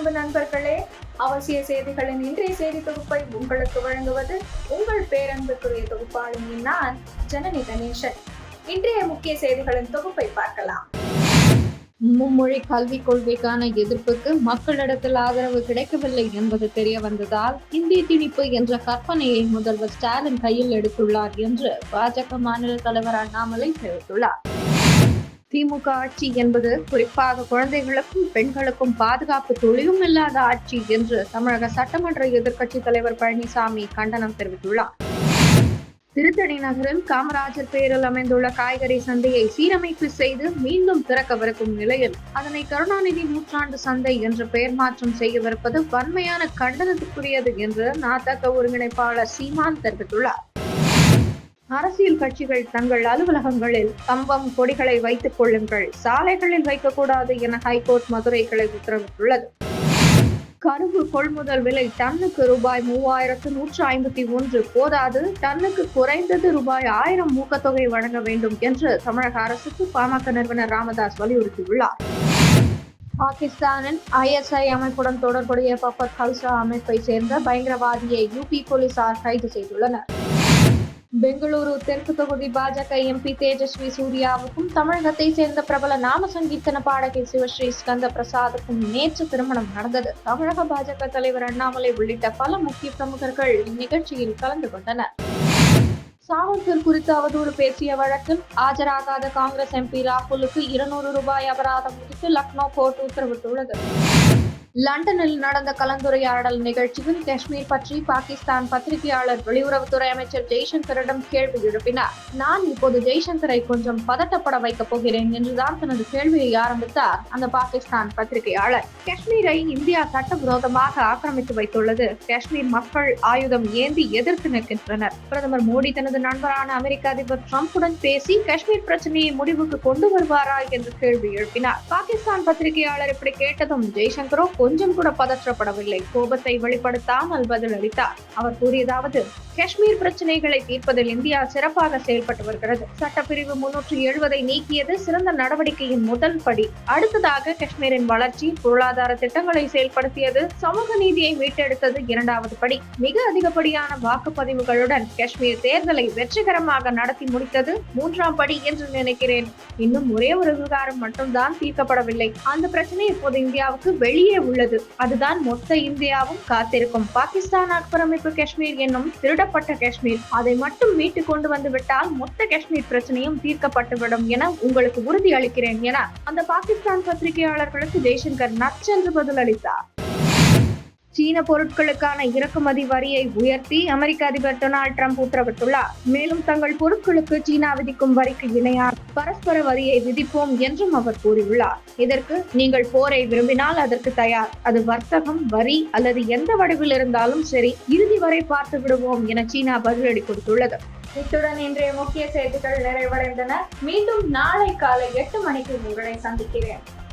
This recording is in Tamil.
அன்பு நண்பர்களே அவசிய செய்திகளின் இன்றைய செய்தி தொகுப்பை உங்களுக்கு வழங்குவது உங்கள் பேரன்புக்குரிய தொகுப்பாளினி நான் ஜனனி கணேசன். இன்றைய முக்கிய செய்திகளின் தொகுப்பை பார்க்கலாம். மும்மொழி கல்விக் கொள்கைக்கான எதிர்ப்புக்கு மக்களிடத்தில் ஆதரவு கிடைக்கவில்லை என்பது தெரிய வந்ததால் இந்தி திணிப்பு என்ற கற்பனையை முதல்வர் ஸ்டாலின் கையில் எடுத்துள்ளார் என்று பாஜக மாநில தலைவர் அண்ணாமலை தெரிவித்துள்ளார். திமுக ஆட்சி என்பது குறிப்பாக குழந்தைகளுக்கும் பெண்களுக்கும் பாதுகாப்பு தொழிலும் இல்லாத ஆட்சி என்று தமிழக சட்டமன்ற எதிர்க்கட்சித் தலைவர் பழனிசாமி கண்டனம் தெரிவித்துள்ளார். திருத்தணி நகரில் காமராஜர் பெயரில் அமைந்துள்ள காய்கறி சந்தையை சீரமைப்பு செய்து மீண்டும் திறக்கவிருக்கும் நிலையில் அதனை கருணாநிதி நூற்றாண்டு சந்தை என்று பெயர் மாற்றம் செய்யவிருப்பது வன்மையான கண்டனத்துக்குரியது என்று நாத்தக்க ஒருங்கிணைப்பாளர் சீமான் தெரிவித்துள்ளார். அரசியல் கட்சிகள் தங்கள் அலுவலகங்களில் கம்பம் கொடிகளை வைத்துக் கொள்ளுங்கள் சாலைகளில் வைக்கக்கூடாது என ஹைகோர்ட் மதுரை கிளை உத்தரவிட்டுள்ளது. கரும்பு கொள்முதல் விலை டன்னுக்கு ரூபாய் மூவாயிரத்து நூற்று ஐம்பத்தி ஒன்று போதாது டன்னுக்கு குறைந்தது ரூபாய் ஆயிரம் ஊக்கத்தொகை வழங்க வேண்டும் என்று தமிழக அரசுக்கு பாமக நிறுவனர் ராமதாஸ் வலியுறுத்தியுள்ளார். பாகிஸ்தானின் ஐஎஸ்ஐ அமைப்புடன் தொடர்புடைய பப்பத் கல்சா அமைப்பை சேர்ந்த பயங்கரவாதியை யூபி போலீசார் கைது செய்துள்ளனர். பெங்களூரு தெற்கு தொகுதி பாஜக எம்பி தேஜஸ்வி சூர்யாவுக்கும் தமிழகத்தை சேர்ந்த பிரபல நாம சங்கீர்த்தன பாடகி சிவஸ்ரீ ஸ்கந்த பிரசாதுக்கும் நேற்று திருமணம் நடந்தது. தமிழக பாஜக தலைவர் அண்ணாமலை உள்ளிட்ட பல முக்கிய பிரமுகர்கள் இந்நிகழ்ச்சியில் கலந்து கொண்டனர். சாவர்கர் குறித்து அவதூறு பேசிய வழக்கில் ஆஜராகாத காங்கிரஸ் எம்பி ராகுலுக்கு இருநூறு ரூபாய் அபராதம் விதித்து லக்னோ கோர்ட் உத்தரவிட்டுள்ளது. லண்டனில் நடந்த கலந்துரையாடல் நிகழ்ச்சியில் காஷ்மீர் பற்றி பாகிஸ்தான் பத்திரிகையாளர் வெளியுறவுத்துறை அமைச்சர் ஜெய்சங்கரிடம் கேள்வி எழுப்பினார். நான் இப்போது ஜெய்சங்கரை கொஞ்சம் பதட்டப்பட வைக்கப் போகிறேன் என்றுதான் தனது கேள்வியை ஆரம்பித்தார் அந்த பாகிஸ்தான் பத்திரிகையாளர். காஷ்மீரை இந்தியா சட்டவிரோதமாக ஆக்கிரமித்து வைத்துள்ளது. காஷ்மீர் மக்கள் ஆயுதம் ஏந்தி எதிர்த்து நிற்கின்றனர். பிரதமர் மோடி தனது நண்பரான அமெரிக்க அதிபர் டிரம்புடன் பேசி காஷ்மீர் பிரச்சனையை முடிவுக்கு கொண்டு வருவாரா? என்று கேள்வி எழுப்பினார். பாகிஸ்தான் பத்திரிகையாளர் இப்படி கேட்டதும் ஜெய்சங்கரோ கொஞ்சம் கூட பதற்றப்படவில்லை. கோபத்தை வெளிப்படுத்தாமல் பதில் அளித்தார். அவர் கூறியதாவது காஷ்மீர் பிரச்சனைகளை தீர்ப்பதில் இந்தியா சிறப்பாக செயல்பட்டு வருகிறது. சட்டப்பிரிவு முன்னூற்றி எழுபதை நீக்கியது சிறந்த நடவடிக்கையின் முதல் படி. அடுத்ததாக காஷ்மீரின் வளர்ச்சி பொருளாதார திட்டங்களை செயல்படுத்தியது சமூக நீதியை மீட்டெடுத்தது இரண்டாவது படி. மிக அதிகப்படியான வாக்குப்பதிவுகளுடன் காஷ்மீர் தேர்தலை வெற்றிகரமாக நடத்தி முடித்தது மூன்றாம் படி என்று நினைக்கிறேன். இன்னும் ஒரே ஒரு விவகாரம் மட்டும்தான் தீர்க்கப்படவில்லை. அந்த பிரச்சனை இப்போது இந்தியாவுக்கு வெளியே உள்ளது. அதுதான் மொத்த இந்தியாவும் காத்திருக்கும். பாகிஸ்தான் ஆக்கிரமிப்பு காஷ்மீர் என்னும் திருடப்பட்ட காஷ்மீர். அதை மட்டும் மீட்டு கொண்டு வந்து விட்டால் மொத்த காஷ்மீர் பிரச்சனையும் தீர்க்கப்பட்டுவிடும் என உங்களுக்கு உறுதி அளிக்கிறேன் என அந்த பாகிஸ்தான் பத்திரிகையாளர்களுக்கு ஜெய்சங்கர் நச்சென்று பதிலளித்தார். சீன பொருட்களுக்கான இறக்குமதி வரியை உயர்த்தி அமெரிக்க அதிபர் டொனால்ட் ட்ரம்ப் உத்தரவிட்டுள்ளார். மேலும் தங்கள் பொருட்களுக்கு சீனா விதிக்கும் வரிக்கு இணையாக பரஸ்பர வரியை விதிப்போம் என்றும் அவர் கூறியுள்ளார். இதற்கு நீங்கள் போரை விரும்பினால் அதற்கு தயார். அது வர்த்தகம் வரி அல்லது எந்த வடிவில் இருந்தாலும் சரி இறுதி வரை பார்த்து விடுவோம் என சீனா பதிலடி கொடுத்துள்ளது. இத்துடன் இன்றைய முக்கிய செய்திகள் நிறைவடைந்தன. மீண்டும் நாளை காலை எட்டு மணிக்கு உங்களை சந்திக்கிறேன்.